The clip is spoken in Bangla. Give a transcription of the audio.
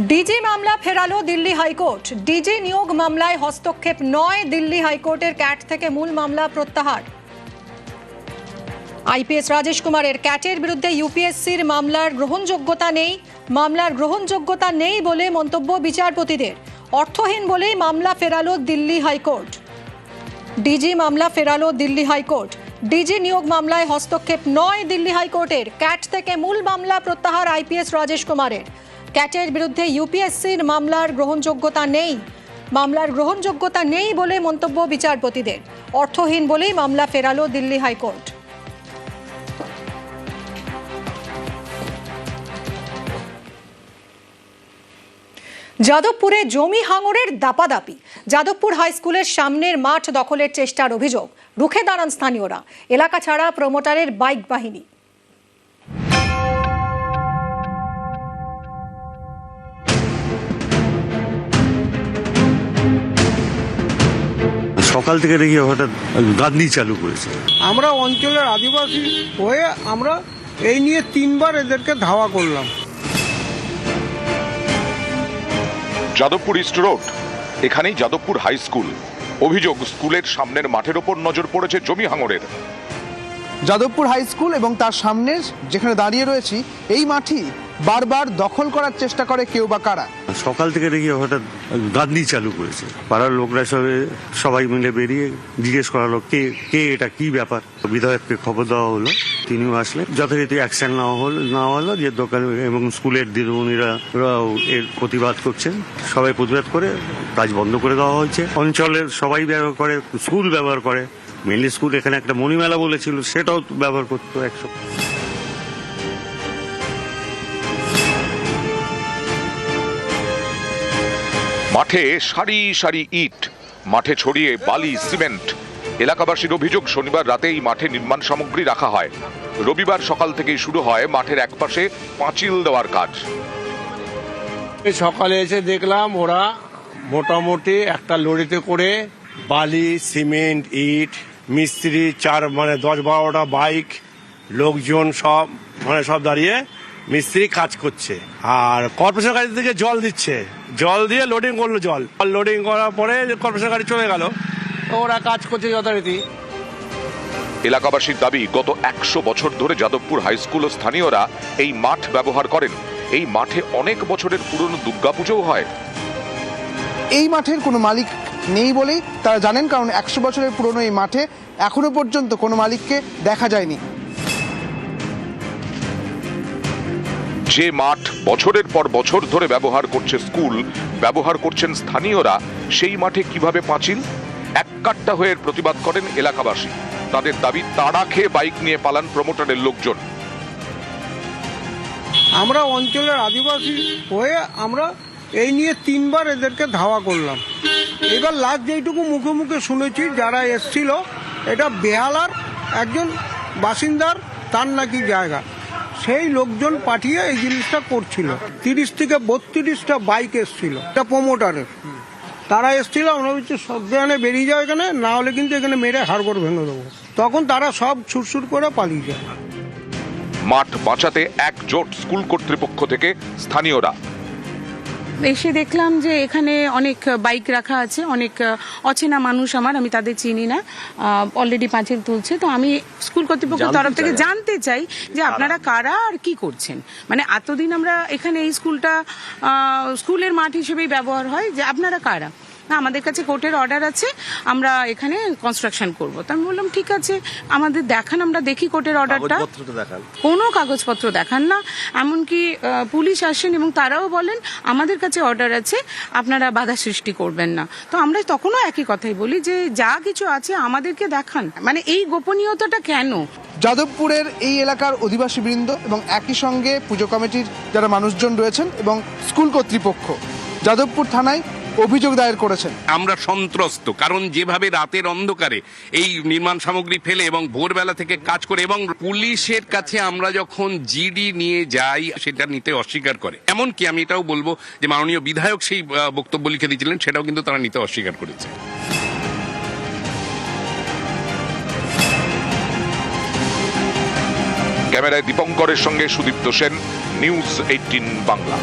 ডিজি মামলা ফেরালো দিল্লি হাইকোর্ট। ডিজি নিয়োগ মামলায় হস্তক্ষেপ নয়, দিল্লি হাইকোর্টের ক্যাট থেকে মূল মামলা প্রত্যাহার। আইপিএস রাজেশ কুমারের ক্যাটের বিরুদ্ধে ইউপিএসসির মামলার গ্রহণযোগ্যতা নেই। মামলার গ্রহণযোগ্যতা নেই বলে মন্তব্য বিচারপতিদের। অর্থহীন বলেই মামলা ফেরালো দিল্লি হাইকোর্ট। ডিজি মামলা ফেরালো দিল্লি হাইকোর্ট। ডিজি নিয়োগ মামলায় হস্তক্ষেপ নয়, দিল্লি হাইকোর্টের। ক্যাট থেকে মূল মামলা প্রত্যাহার আইপিএস রাজেশ কুমারের। ক্যাটের বিরুদ্ধে ইউপিএসসির মামলার গ্রহণযোগ্যতা নেই। মামলার গ্রহণযোগ্যতা নেই বলে মন্তব্য বিচারপতিদের। অর্থহীন বলেই মামলা ফেরালো দিল্লি হাইকোর্ট। যাদবপুরে জমি হাঙরের দাপাদাপি। যাদবপুর হাই স্কুলের সামনের মাঠ দখলের চেষ্টার অভিযোগ। রুখে দাঁড়ান স্থানীয়রা। এলাকা ছাড়া প্রমোটারের বাইক বাহিনী। সকাল থেকে দেখি হঠাৎ গান্ধী চালু করেছে। আমরা অঞ্চলের আদিবাসী হয়ে আমরা এই নিয়ে তিনবার এদেরকে ধাওয়া করলাম। যাদবপুর ইস্ট রোড এখানেই যাদবপুর হাই স্কুল। অভিযোগ স্কুলের সামনের মাঠের ওপর নজর পড়েছে জমি হাঙরের। যাদবপুর হাই স্কুল এবং তার সামনে যেখানে দাঁড়িয়ে রয়েছি এই মাঠই বারবার দখল করার চেষ্টা করে কেউ বা কারা। সকাল থেকে দেখি হঠাৎ গান্ধী চালু করেছে। পাড়ার লোকরা সবে সবাই মিলে বেরিয়ে জিজ্ঞেস করা হলো কে কে এটা? কি ব্যাপার? বিধায়ককে খবর দেওয়া হলো। তিনিও আসলেন। যথারীতি অ্যাকশন নেওয়া হলো নেওয়া হলো যে দোকান এবং স্কুলের দিদিমণিরা এর প্রতিবাদ করছেন। সবাই প্রতিবাদ করে কাজ বন্ধ করে দেওয়া হয়েছে। অঞ্চলের সবাই ব্যবহার করে, স্কুল ব্যবহার করে। মেনলি স্কুল এখানে একটা মণিমেলা বলেছিল, সেটাও ব্যবহার করতো একশো। মাঠে সারি সারি ইট, মাঠে ছড়িয়ে বালি, সিমেন্ট। এলাকাবাসীর অভিযোগ, শনিবার রাতে এই মাঠে নির্মাণ সামগ্রী রাখা হয়। রবিবার সকাল থেকেই শুরু হয় মাঠের একপাশে পাঁচিল দেওয়ার কাজ। সকালে এসে দেখলাম ওরা মোটামুটি একটা লরিতে করে বালি, সিমেন্ট, ইট, মিস্ত্রি, চার মানে দশ বারোটা বাইক, লোকজন সব মানে সব দাঁড়িয়ে মিস্ত্রি কাজ করছে। আর কর্পোরেশন গাড়ি থেকে জল দিচ্ছে। জল দিয়ে লোডিং করল জল। লোডিং করার পরে কর্পোরেশন গাড়ি চলে গেল। ওরা কাজ করছে যথারীতি। এলাকাবাসীর দাবি গত একশো বছর ধরে যাদবপুর হাই স্কুল ও স্থানীয়রা এই মাঠ ব্যবহার করেন। এই মাঠে অনেক বছরের পুরনো দুর্গাপুজোও হয়। এই মাঠের কোনো মালিক নেই বলেই তারা জানেন কারণ একশো বছরের পুরনো এই মাঠে এখনও পর্যন্ত কোনো মালিককে দেখা যায়নি। যে মাঠ বছরের পর বছর ধরে ব্যবহার করছে স্কুল, ব্যবহার করছেন স্থানীয়রা, সেই মাঠে কীভাবে পাঁচিল? এক কাট্টা হয়ে প্রতিবাদ করেন এলাকাবাসী। তাদের দাবি, তাড়া খেয়ে বাইক নিয়ে পালান প্রমোটারের লোকজন। আমরা অঞ্চলের আদিবাসী হয়ে আমরা এই নিয়ে তিনবার এদেরকে ধাওয়া করলাম। এবার লাস্ট যেইটুকু মুখে মুখে শুনেছি, যারা এসছিল, এটা বেহালার একজন বাসিন্দার, তার নাকি জায়গা। সেই লোকজন পাঠিয়ে এই জিনিসটা করছিল। তিরিশ থেকে বত্রিশটা বাইক এসছিল এটা প্রোমোটারের তারা এসছিল, আমরা বলছি সজ্ঞানে বেরিয়ে যাও এখানে, না হলে কিন্তু এখানে মেরে হাড়গোড় ভেঙে দেবো। তখন তারা সব ছুটছুট করে পালিয়ে যায়। মাঠ বাঁচাতে একজোট স্কুল কর্তৃপক্ষ থেকে স্থানীয়রা এসে দেখলাম যে এখানে অনেক বাইক রাখা আছে অনেক অচেনা মানুষ আমার আমি তাদের চিনি না অলরেডি পাঁচিল তুলছে। তো আমি স্কুল কর্তৃপক্ষের তরফ থেকে জানতে চাই যে আপনারা কারা আর কি করছেন? মানে এতদিন আমরা এখানে এই স্কুলটা স্কুলের মাঠ হিসেবেই ব্যবহার হয় যে আপনারা কারা? না আমাদের কাছে কোর্টের অর্ডার আছে আমরা এখানে কনস্ট্রাকশন করব। তো আমি বললাম ঠিক আছে আমাদের দেখান আমরা দেখি কোর্টের অর্ডারটা কোনো কাগজপত্র দেখান না এমনকি পুলিশ আসেন এবং তারাও বলেন আমাদের কাছে অর্ডার আছে আপনারা বাধা সৃষ্টি করবেন না। তো আমরা তখনও একই কথাই বলি যে যা কিছু আছে আমাদেরকে দেখান। মানে এই গোপনীয়তাটা কেন? যাদবপুরের এই এলাকার অধিবাসী বৃন্দ এবং একই সঙ্গে পুজো কমিটির যারা মানুষজন রয়েছেন এবং স্কুল কর্তৃপক্ষ যাদবপুর থানায় অভিযোগ দায়ের করেছেন। আমরা সন্ত্রস্ত কারণ যেভাবে রাতের অন্ধকারে এই নির্মাণ সামগ্রী ফেলে এবং ভোরবেলা থেকে কাজ করে এবং পুলিশের কাছে আমরা যখন জিডি নিয়ে যাই সেটা নিতে অস্বীকার করে। এমনকি আমি এটাও বলব যে মাননীয় বিধায়ক সেই বক্তব্য লিখে দিয়েছিলেন সেটাও কিন্তু তারা নিতে অস্বীকার করেছে। ক্যামেরায় দীপঙ্করের সঙ্গে সুদীপ্ত সেন নিউজ এইটিন বাংলা।